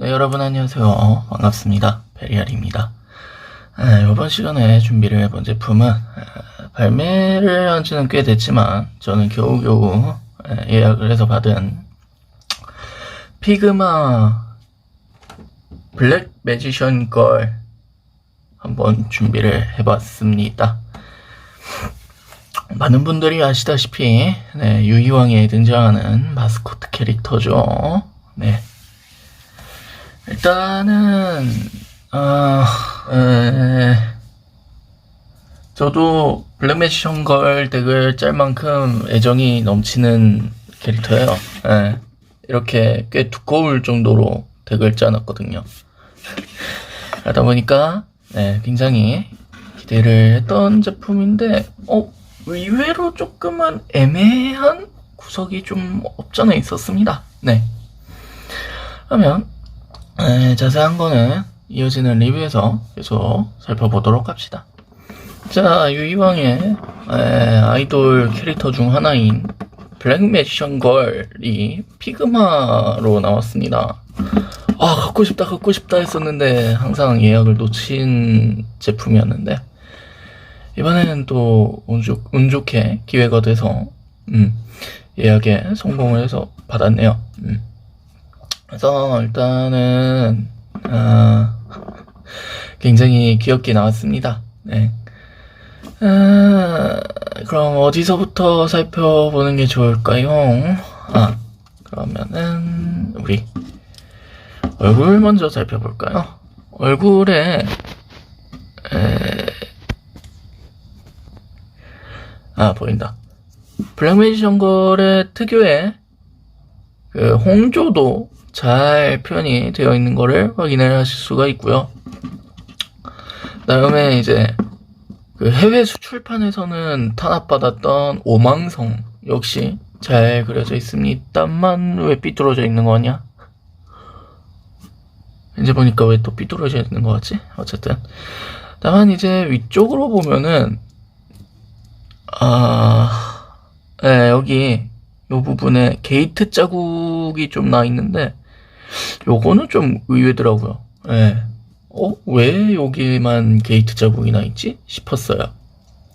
네, 여러분 안녕하세요. 반갑습니다. 베리알입니다. 아, 이번 시간에 준비를 해본 제품은 아, 발매를 한 지는 꽤 됐지만 저는 겨우겨우 아, 예약을 해서 받은 피그마 블랙 매지션 걸 한번 준비를 해봤습니다. 많은 분들이 아시다시피 네, 유이왕에 등장하는 마스코트 캐릭터죠. 네. 일단은 어, 에, 저도 블랙매지션 걸 덱을 짤 만큼 애정이 넘치는 캐릭터예요. 예. 이렇게 꽤 두꺼울 정도로 덱을 짜놨거든요. 그러다 보니까 네, 굉장히 기대를 했던 제품인데 어, 의외로 조금은 애매한 구석이 좀 없잖아 있었습니다. 네. 그러면 에, 자세한 거는 이어지는 리뷰에서 계속 살펴보도록 합시다. 자, 유이왕의 에, 아이돌 캐릭터 중 하나인 블랙 매지션 걸이 피그마로 나왔습니다. 아, 갖고 싶다, 갖고 싶다 했었는데 항상 예약을 놓친 제품이었는데 이번에는 또 운, 좋, 운 좋게 기회가 돼서 음, 예약에 성공을 해서 받았네요. 음. 그래서 일단은 아, 굉장히 귀엽게 나왔습니다. 네. 아, 그럼 어디서부터 살펴보는 게 좋을까요? 아, 그러면은 우리 얼굴 먼저 살펴볼까요? 얼굴에 에... 아 보인다. 블랙매지션 걸의 특유의 그 홍조도 잘 표현이 되어 있는 거를 확인을 하실 수가 있고요. 다음에 이제 그 해외 수출판에서는 탄압받았던 오망성 역시 잘 그려져 있습니다만 왜 삐뚤어져 있는 거냐? 이제 보니까 왜 또 삐뚤어져 있는 거 같지? 어쨌든 다만 이제 위쪽으로 보면은 아 네, 여기 요 부분에 게이트 자국이 좀 나 있는데 요거는 좀 의외더라고요. 예. 어? 왜 여기만 게이트 자국이 나 있지? 싶었어요.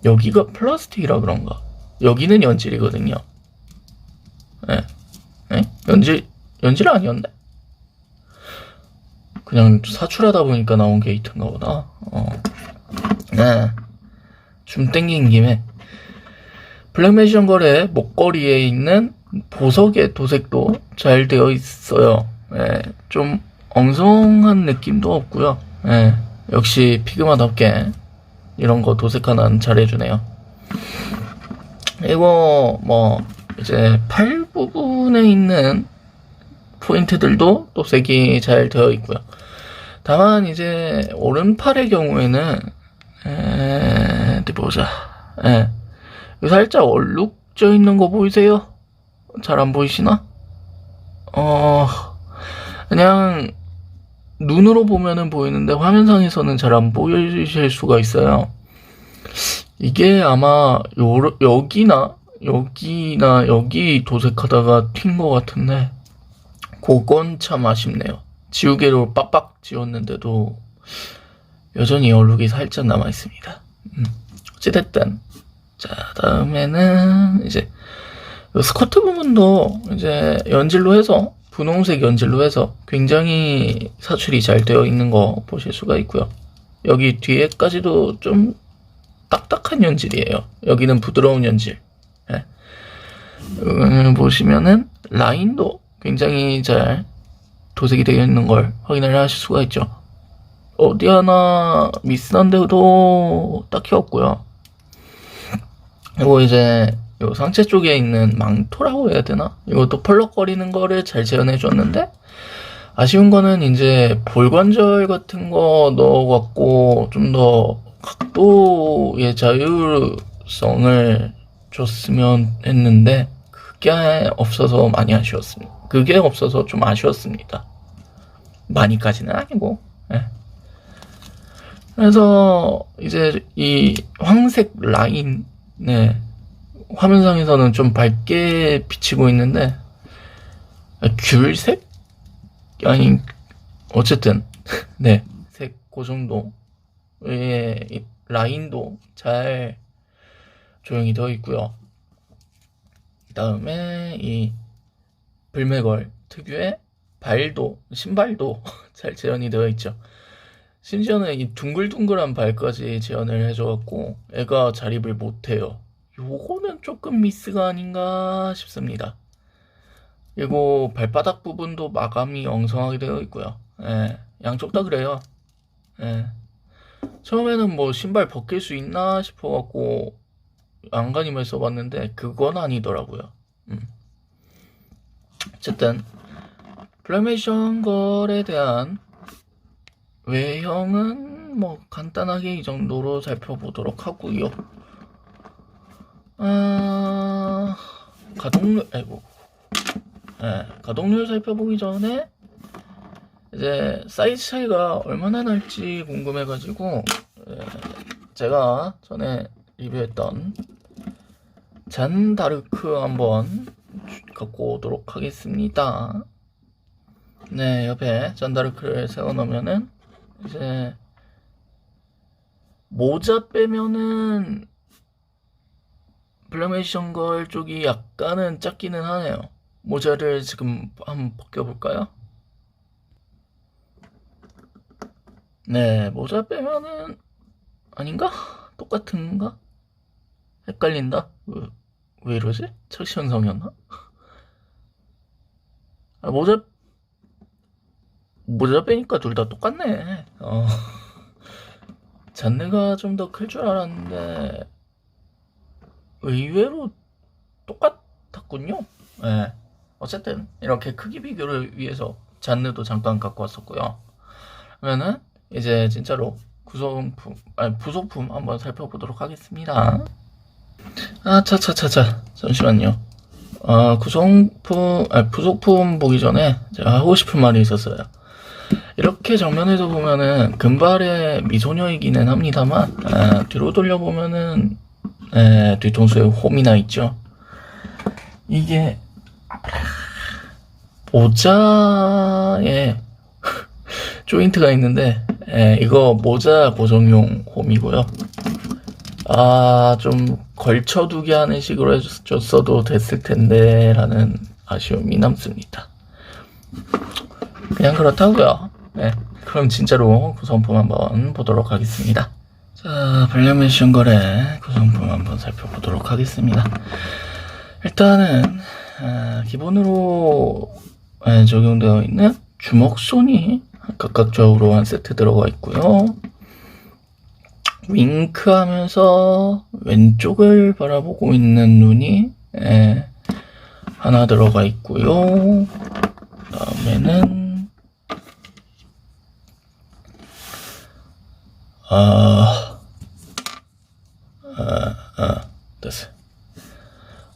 여기가 플라스틱이라 그런가? 여기는 연질이거든요. 예. 예? 연질, 연질 아니었네? 그냥 사출하다 보니까 나온 게이트인가 보다. 어. 네. 좀 땡긴 김에 블랙매지션 거래 목걸이에 있는 보석의 도색도 잘 되어 있어요. 예, 좀 엉성한 느낌도 없고요. 예, 역시 피그마답게 이런 거 도색 하나는 잘해주네요. 그리고 뭐 이제 팔 부분에 있는 포인트들도 도색이 잘 되어 있고요. 다만 이제 오른팔의 경우에는 에, 어디 보자. 예. 살짝 얼룩져 있는 거 보이세요? 잘 안 보이시나? 어, 그냥 눈으로 보면은 보이는데 화면상에서는 잘 안 보이실 수가 있어요. 이게 아마 요, 여기나 여기나 여기 도색하다가 튄 것 같은데 그건 참 아쉽네요. 지우개로 빡빡 지웠는데도 여전히 얼룩이 살짝 남아 있습니다. 음, 어찌됐든 자 다음에는 이제 요 스커트 부분도 이제 연질로 해서 분홍색 연질로 해서 굉장히 사출이 잘 되어 있는 거 보실 수가 있고요. 여기 뒤에까지도 좀 딱딱한 연질이에요. 여기는 부드러운 연질. 예. 음, 보시면은 라인도 굉장히 잘 도색이 되어 있는 걸 확인을 하실 수가 있죠. 어디 하나 미스한 데도 딱히 없고요. 그리고 이제 요 상체 쪽에 있는 망토라고 해야 되나? 이것도 펄럭거리는 거를 잘 재현해 줬는데 아쉬운 거는 이제 볼관절 같은 거 넣어갖고 좀 더 각도의 자율성을 줬으면 했는데 그게 없어서 많이 아쉬웠습니다. 그게 없어서 좀 아쉬웠습니다. 많이까지는 아니고. 예. 그래서 이제 이 황색 라인, 네. 화면상에서는 좀 밝게 비치고 있는데 아, 귤색? 아니 어쨌든 네, 색 그 정도 외에 이 라인도 잘 조용히 되어 있고요. 그다음에 이 불매걸 특유의 발도 신발도 잘 재현이 되어 있죠. 심지어는 이 둥글둥글한 발까지 재현을 해줘갖고 애가 자립을 못해요. 요거는 조금 미스가 아닌가 싶습니다. 그리고 발바닥 부분도 마감이 엉성하게 되어 있고요. 예, 양쪽 다 그래요. 예. 처음에는 뭐 신발 벗길 수 있나 싶어갖고 안간힘을 써봤는데 그건 아니더라고요. 음. 어쨌든 플레메이션 걸에 대한 외형은 뭐 간단하게 이 정도로 살펴보도록 하고요. 아, 가동률, 아이고, 예, 가동률 살펴보기 전에 이제 사이즈 차이가 얼마나 날지 궁금해가지고 예, 제가 전에 리뷰했던 잔다르크 한번 갖고 오도록 하겠습니다. 네, 옆에 잔다르크를 세워놓으면은 이제 모자 빼면은 블라메이션 걸 쪽이 약간은 작기는 하네요. 모자를 지금 한번 벗겨볼까요? 네, 모자 빼면은 아닌가? 똑같은가? 헷갈린다. 왜, 왜 이러지? 착시 현상이었나? 아, 모자 모자 빼니까 둘 다 똑같네. 어. 잔느가 좀 더 클 줄 알았는데 의외로 똑같았군요. 예. 어쨌든 이렇게 크기 비교를 위해서 잔느도 잠깐 갖고 왔었고요. 그러면은 이제 진짜로 구성품, 아니 부속품 한번 살펴보도록 하겠습니다. 아, 차차차차. 잠시만요. 아, 구성품, 아니 부속품 보기 전에 제가 하고 싶은 말이 있었어요. 이렇게 정면에서 보면은 금발의 미소녀이기는 합니다만 아, 뒤로 돌려보면은 에, 뒤통수에 홈이나 있죠. 이게 모자에 조인트가 있는데 에, 이거 모자 고정용 홈이고요. 아, 좀 걸쳐두게 하는 식으로 해줬어도 됐을 텐데 라는 아쉬움이 남습니다. 그냥 그렇다고요. 네, 그럼 진짜로 구성품 한번 보도록 하겠습니다. 자, 발레미션 거래 구성품 한번 살펴보도록 하겠습니다. 일단은 아, 기본으로 아, 적용되어 있는 주먹손이 각각 좌우로 한 세트 들어가 있고요. 윙크하면서 왼쪽을 바라보고 있는 눈이 예, 하나 들어가 있고요. 다음에는 아, 아, 아, 됐어요.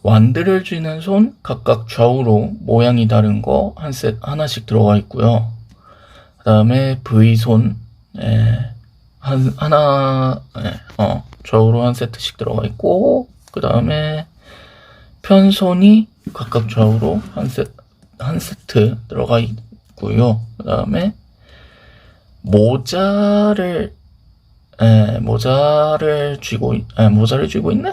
완드를 쥐는 손 각각 좌우로 모양이 다른 거 한 셋 하나씩 들어가 있고요. 그 다음에 V손 예, 한 하나 예, 어 좌우로 한 세트씩 들어가 있고 그 다음에 편손이 각각 좌우로 한 세트 한 세트 들어가 있고요. 그 다음에 모자를 에, 모자를 쥐고 있- 에, 모자를 쥐고 있는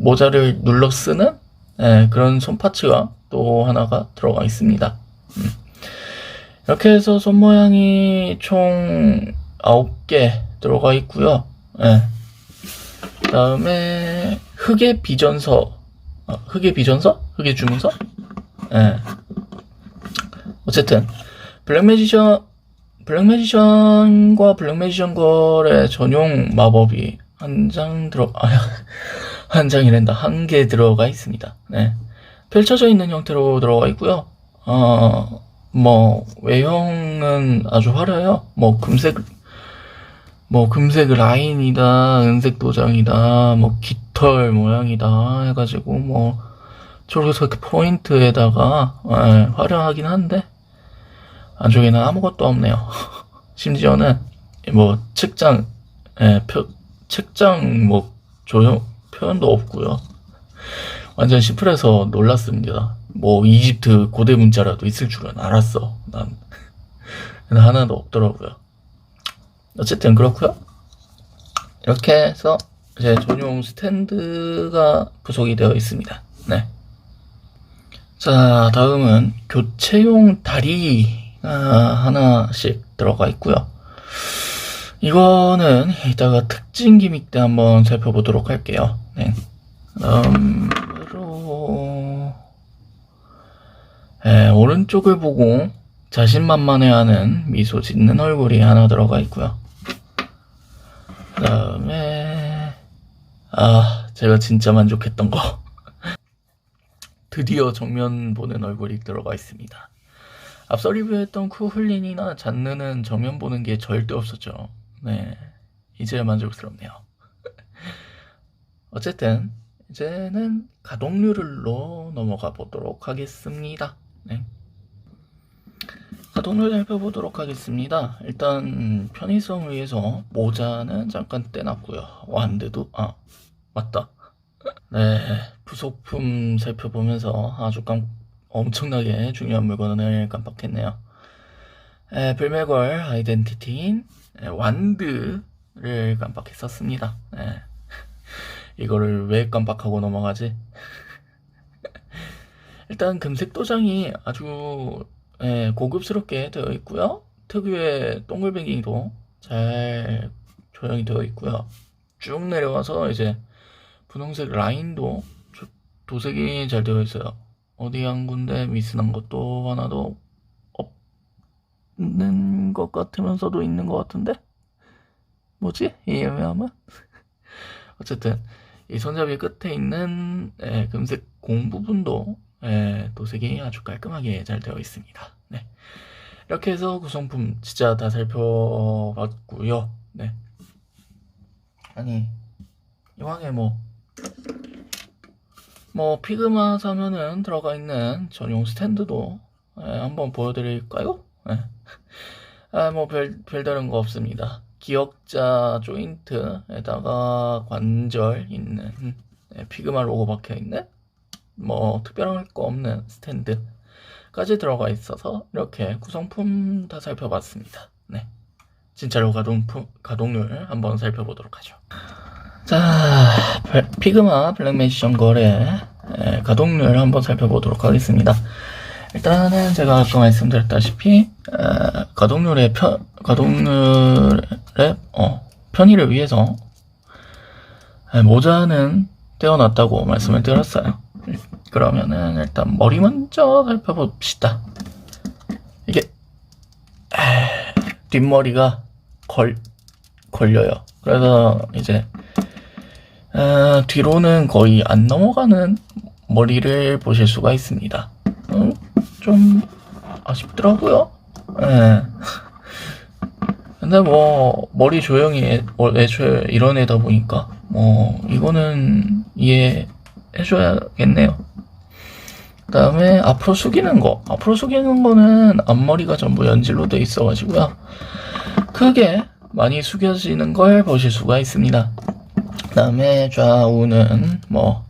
모자를 눌러 쓰는 에, 그런 손 파츠가 또 하나가 들어가 있습니다. 음. 이렇게 해서 손 모양이 총 9개 들어가 있고요. 예. 그다음에 흑의 비전서 어, 흑의 비전서? 흑의 주문서? 예. 어쨌든 블랙매지션 블랙매지션과 블랙매지션 걸의 전용 마법이 한 장 들어 아 한 장이란다 한 개 들어가 있습니다. 네. 펼쳐져 있는 형태로 들어가 있고요. 어, 뭐 외형은 아주 화려해요. 뭐 금색 뭐 금색 라인이다, 은색 도장이다, 뭐 깃털 모양이다 해가지고 뭐 초록색 포인트에다가 예, 화려하긴 한데 안쪽에는 아무것도 없네요. 심지어는 뭐 책장, 예, 표, 책장 뭐 조형 표현도 없고요. 완전 심플해서 놀랐습니다. 뭐 이집트 고대 문자라도 있을 줄은 알았어. 난 하나도 없더라고요. 어쨌든 그렇고요. 이렇게 해서 이제 전용 스탠드가 부속이 되어 있습니다. 네. 자, 다음은 교체용 다리가 하나씩 들어가 있고요. 이거는 이따가 특징 기믹 때 한번 살펴보도록 할게요. 네. 다음으로 네, 오른쪽을 보고 자신만만해하는 미소 짓는 얼굴이 하나 들어가 있고요. 그 다음에 아 제가 진짜 만족했던 거 드디어 정면 보는 얼굴이 들어가 있습니다. 앞서 리뷰했던 쿠훌린이나 잔느는 정면 보는 게 절대 없었죠. 네, 이제 만족스럽네요. 어쨌든 이제는 가동률로 넘어가 보도록 하겠습니다. 네. 가동률 살펴보도록 하겠습니다. 일단 편의성을 위해서 모자는 잠깐 떼놨고요. 완드도 아 맞다. 네 부속품 살펴보면서 아주 깜 엄청나게 중요한 물건을 깜빡했네요. 에, 블랙월 아이덴티티인 에, 완드를 깜빡했었습니다. 네. 이거를 왜 깜빡하고 넘어가지? 일단 금색 도장이 아주 예, 고급스럽게 되어 있고요. 특유의 동글뱅이도 잘 조형이 되어 있고요. 쭉 내려와서 이제 분홍색 라인도 조- 도색이 잘 되어 있어요. 어디 한 군데 미스난 것도 하나도 없는 것 같으면서도 있는 것 같은데? 뭐지? 이 애매함은? 어쨌든 이 손잡이 끝에 있는 예, 금색 공 부분도 예, 도색이 아주 깔끔하게 잘 되어 있습니다. 네. 이렇게 해서 구성품 진짜 다 살펴봤고요. 네. 아니 이왕에 뭐, 뭐 피그마 사면은 들어가 있는 전용 스탠드도 예, 한번 보여드릴까요? 예. 아, 뭐 별, 별다른 거 없습니다. 기역자 조인트에다가 관절 있는 예, 피그마 로고 박혀 있는 뭐 특별한 거 없는 스탠드까지 들어가 있어서 이렇게 구성품 다 살펴봤습니다. 네. 진짜로 가동품, 가동률 한번 살펴보도록 하죠. 자, 별- 피그마 블랙매지션 거래 에, 가동률 한번 살펴보도록 하겠습니다. 일단은 제가 아까 말씀드렸다시피 에, 가동률의 편 가동률의 어, 편의를 위해서 에, 모자는 떼어놨다고 말씀을 드렸어요. 그러면은 일단 머리 먼저 살펴봅시다. 이게 에, 뒷머리가 걸 걸려요. 그래서 이제 어, 뒤로는 거의 안 넘어가는 머리를 보실 수가 있습니다. 음, 좀 아쉽더라고요. 예. 근데 뭐 머리 조형이 애- 어, 애초에 이런 애다 보니까 뭐 이거는 이해해줘야겠네요. 그다음에 앞으로 숙이는 거, 앞으로 숙이는 거는 앞머리가 전부 연질로 돼 있어가지고요. 크게 많이 숙여지는 걸 보실 수가 있습니다. 그다음에 좌우는 뭐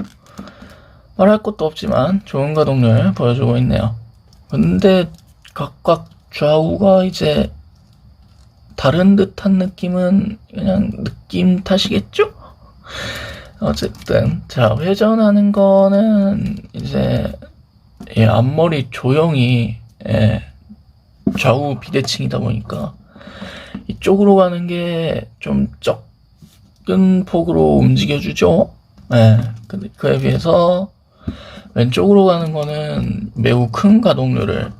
말할 것도 없지만 좋은 가동률 보여주고 있네요. 근데 각각 좌우가 이제 다른 듯한 느낌은 그냥 느낌 탓이겠죠? 어쨌든 자 회전하는 거는 이제 예, 앞머리 조형이 예, 좌우 비대칭이다 보니까 이쪽으로 가는 게 좀 적은 폭으로 움직여주죠. 예, 근데 그에 비해서 왼쪽으로 가는 거는 매우 큰 가동률을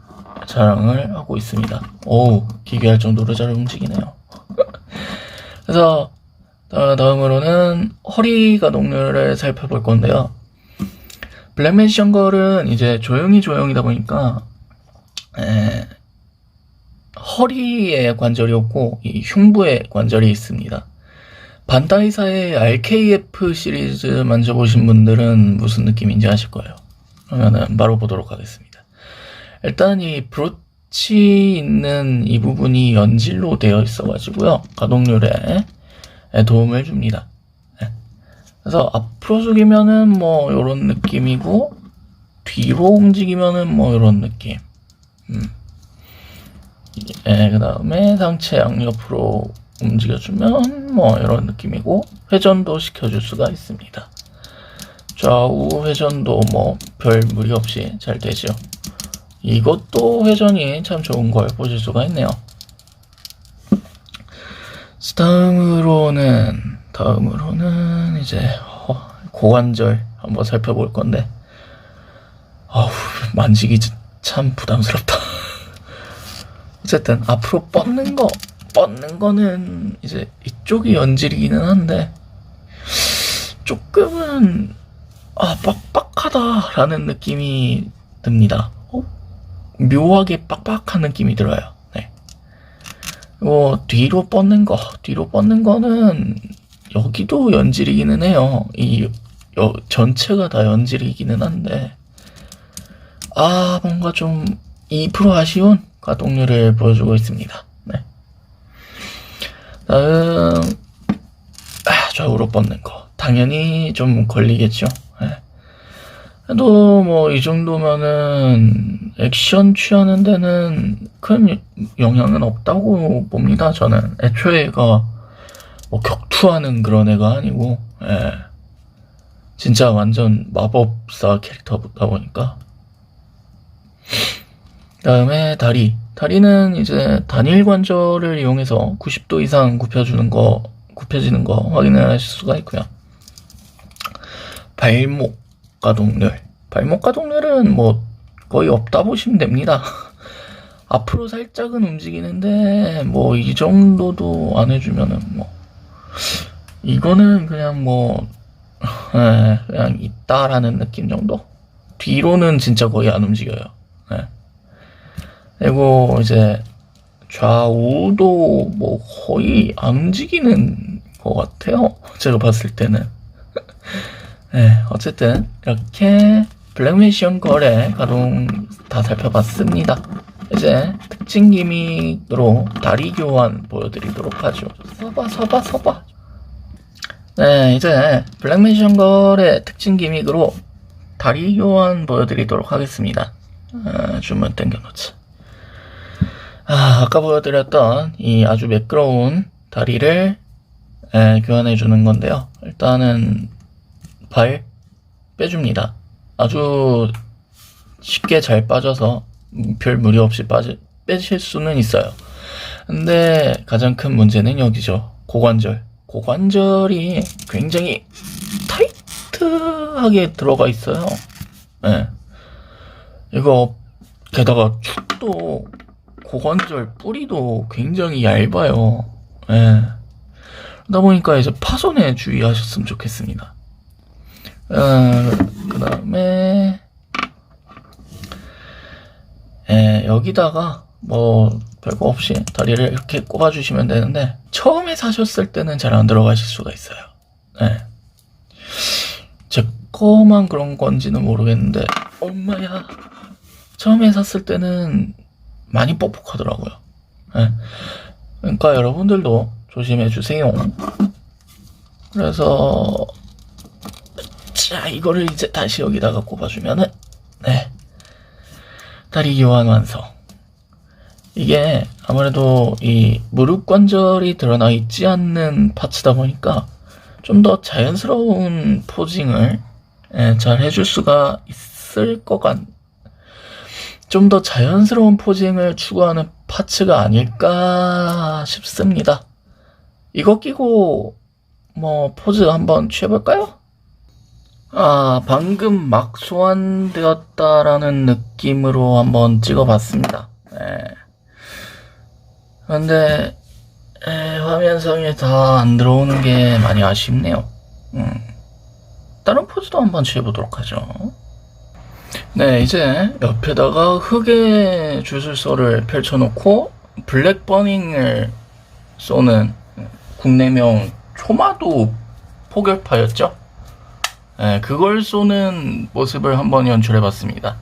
자랑을 하고 있습니다. 오, 기괴할 정도로 잘 움직이네요. 그래서 어, 다음으로는 허리 가동률을 살펴볼 건데요. 블랙맨 션 걸은 이제 조용히 조용이다 보니까 에, 허리에 관절이 없고 이 흉부에 관절이 있습니다. 반다이사의 RKF 시리즈 만져보신 분들은 무슨 느낌인지 아실 거예요. 그러면은 바로 보도록 하겠습니다. 일단 이 브로치 있는 이 부분이 연질로 되어 있어가지고요. 가동률에 도움을 줍니다. 네. 그래서 앞으로 숙이면은 뭐 이런 느낌이고 뒤로 움직이면은 뭐 이런 느낌. 음. 예, 그 다음에 상체 양옆으로 움직여주면 뭐 이런 느낌이고 회전도 시켜줄 수가 있습니다. 좌우 회전도 뭐 별 무리 없이 잘 되죠. 이것도 회전이 참 좋은 걸 보실 수가 있네요. 다음으로는 다음으로는 이제 어, 고관절 한번 살펴볼 건데 아우 만지기 참 부담스럽다. 어쨌든 앞으로 뻗는 거 뻗는 거는 이제 이쪽이 연질이기는 한데 조금은 아 빡빡하다라는 느낌이 듭니다. 어? 묘하게 빡빡한 느낌이 들어요. 네. 뭐 뒤로 뻗는 거 뒤로 뻗는 거는 여기도 연질이기는 해요. 이 여- 전체가 다 연질이기는 한데 아 뭔가 좀 2% 아쉬운 가동률을 보여주고 있습니다. 네. 다음 아, 좌우로 뻗는 거 당연히 좀 걸리겠죠. 네. 그래도 뭐이 정도면은 액션 취하는 데는 큰 영향은 없다고 봅니다. 저는 애초에 얘가 뭐 격투하는 그런 애가 아니고 예. 진짜 완전 마법사 캐릭터다 보니까 다음에 다리. 다리는 이제 단일 관절을 이용해서 90도 이상 굽혀주는 거, 굽혀지는 거 확인을 하실 수가 있고요. 발목 가동률. 발목 가동률은 뭐 거의 없다 보시면 됩니다. 앞으로 살짝은 움직이는데 뭐 이 정도도 안 해주면은 뭐 이거는 그냥 뭐 예, 그냥 있다라는 느낌 정도. 뒤로는 진짜 거의 안 움직여요. 예. 그리고 이제 좌우도 뭐 거의 안 움직이는 것 같아요. 제가 봤을 때는. 네, 어쨌든 이렇게 블랙미션 거래 가동 다 살펴봤습니다. 이제 특징 기믹으로 다리 교환 보여드리도록 하죠. 서봐, 서봐, 서봐. 네, 이제 블랙미션 거래 특징 기믹으로 다리 교환 보여드리도록 하겠습니다. 아, 주문 당겨놓자. 아, 아까 보여드렸던 이 아주 매끄러운 다리를 에, 교환해 주는 건데요. 일단은 발 빼줍니다. 아주 쉽게 잘 빠져서 음, 별 무리 없이 빠지, 빼실 수는 있어요. 근데 가장 큰 문제는 여기죠. 고관절. 고관절이 굉장히 타이트하게 들어가 있어요. 예. 이거 게다가 축도 고관절 뿌리도 굉장히 얇아요. 예. 그러다 보니까 이제 파손에 주의하셨으면 좋겠습니다. 어, 그 다음에, 예, 여기다가 뭐 별거 없이 다리를 이렇게 꼽아주시면 되는데, 처음에 사셨을 때는 잘 안 들어가실 수가 있어요. 예. 제 거만 그런 건지는 모르겠는데, 엄마야. 처음에 샀을 때는 많이 뻑뻑하더라고요. 예. 그러니까 여러분들도 조심해 주세요. 그래서 자 이거를 이제 다시 여기다가 꼽아주면은 네 다리 교환 완성. 이게 아무래도 이 무릎 관절이 드러나 있지 않는 파츠다 보니까 좀 더 자연스러운 포징을 예, 잘 해줄 수가 있을 것 같. 좀 더 자연스러운 포징을 추구하는 파츠가 아닐까 싶습니다. 이거 끼고 뭐 포즈 한번 취해볼까요? 아 방금 막 소환되었다라는 느낌으로 한번 찍어봤습니다. 네. 근데 에, 화면상에 다 안 들어오는 게 많이 아쉽네요. 음. 다른 포즈도 한번 취해보도록 하죠. 네, 이제 옆에다가 흑의 주술서를 펼쳐놓고 블랙 버닝을 쏘는 국내명 초마도 포격파였죠. 네, 그걸 쏘는 모습을 한번 연출해봤습니다.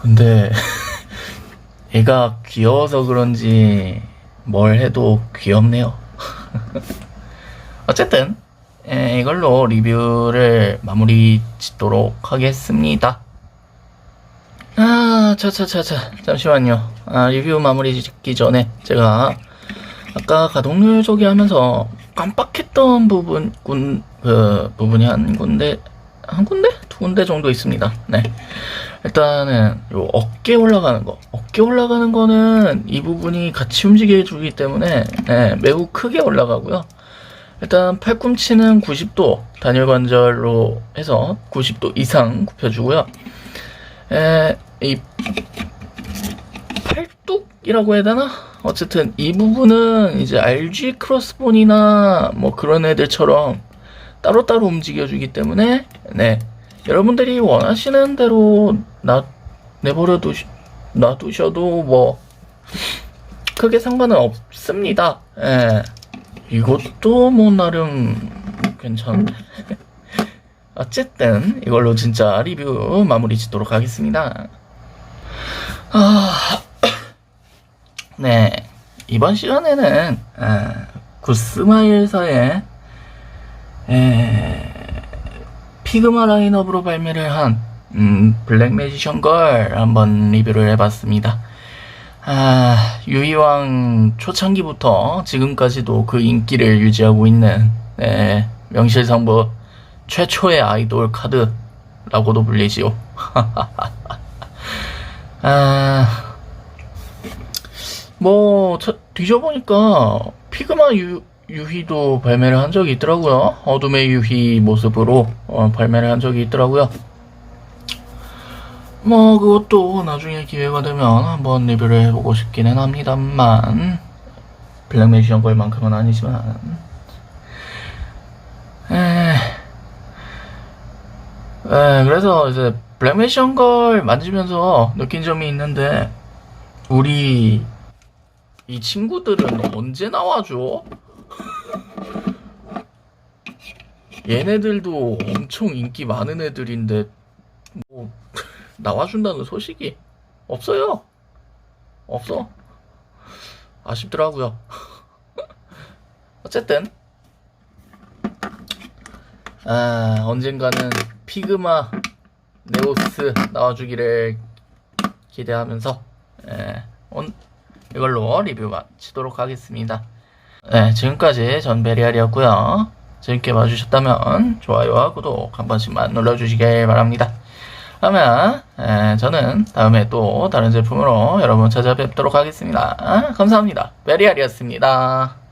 근데 얘가 귀여워서 그런지 뭘 해도 귀엽네요. 어쨌든 에, 이걸로 리뷰를 마무리 짓도록 하겠습니다. 아, 차차차차. 잠시만요. 아, 리뷰 마무리 짓기 전에 제가 아까 가동률 소개하면서 깜빡했던 부분, 군, 그, 부분이 한 군데, 한 군데? 두 군데 정도 있습니다. 네. 일단은, 요 어깨 올라가는 거. 어깨 올라가는 거는 이 부분이 같이 움직여 주기 때문에, 네, 매우 크게 올라가고요. 일단 팔꿈치는 90도 단일 관절로 해서 90도 이상 굽혀주고요. 에, 이 팔뚝이라고 해야 되나? 어쨌든 이 부분은 이제 RG 크로스본이나 뭐 그런 애들처럼 따로따로 움직여주기 때문에 네 여러분들이 원하시는 대로 놔 내버려 두시 놔두셔도 뭐 크게 상관은 없습니다. 예. 이것도 뭐 나름 괜찮은데. 어쨌든 이걸로 진짜 리뷰 마무리 짓도록 하겠습니다. 아, 네 이번 시간에는 아, 구스마일사의 에, 피그마 라인업으로 발매를 한 음, 블랙 매지션 걸 한번 리뷰를 해봤습니다. 아, 유이왕 초창기부터 지금까지도 그 인기를 유지하고 있는 네, 명실상부 최초의 아이돌 카드라고도 불리지요. 아, 뭐 저- 뒤져보니까 피그마 유, 유희도 발매를 한 적이 있더라고요. 어둠의 유희 모습으로 어, 발매를 한 적이 있더라고요. 뭐 그것도 나중에 기회가 되면 한번 리뷰를 해보고 싶기는 합니다만 블랙 매지션 걸만큼은 아니지만 에... 에, 그래서 이제 블랙 매지션 걸 만지면서 느낀 점이 있는데 우리 이 친구들은 언제 나와줘? 얘네들도 엄청 인기 많은 애들인데 뭐 나와준다는 소식이 없어요. 없어. 아쉽더라고요. 어쨌든 아 언젠가는 피그마 네오스 나와주기를 기대하면서 예, 온, 이걸로 리뷰 마치도록 하겠습니다. 네, 지금까지 전 베리알이었고요. 재밌게 봐주셨다면 좋아요와 구독 한 번씩만 눌러주시길 바랍니다. 그러면 에, 저는 다음에 또 다른 제품으로 여러분 찾아뵙도록 하겠습니다. 감사합니다. 베리알이었습니다.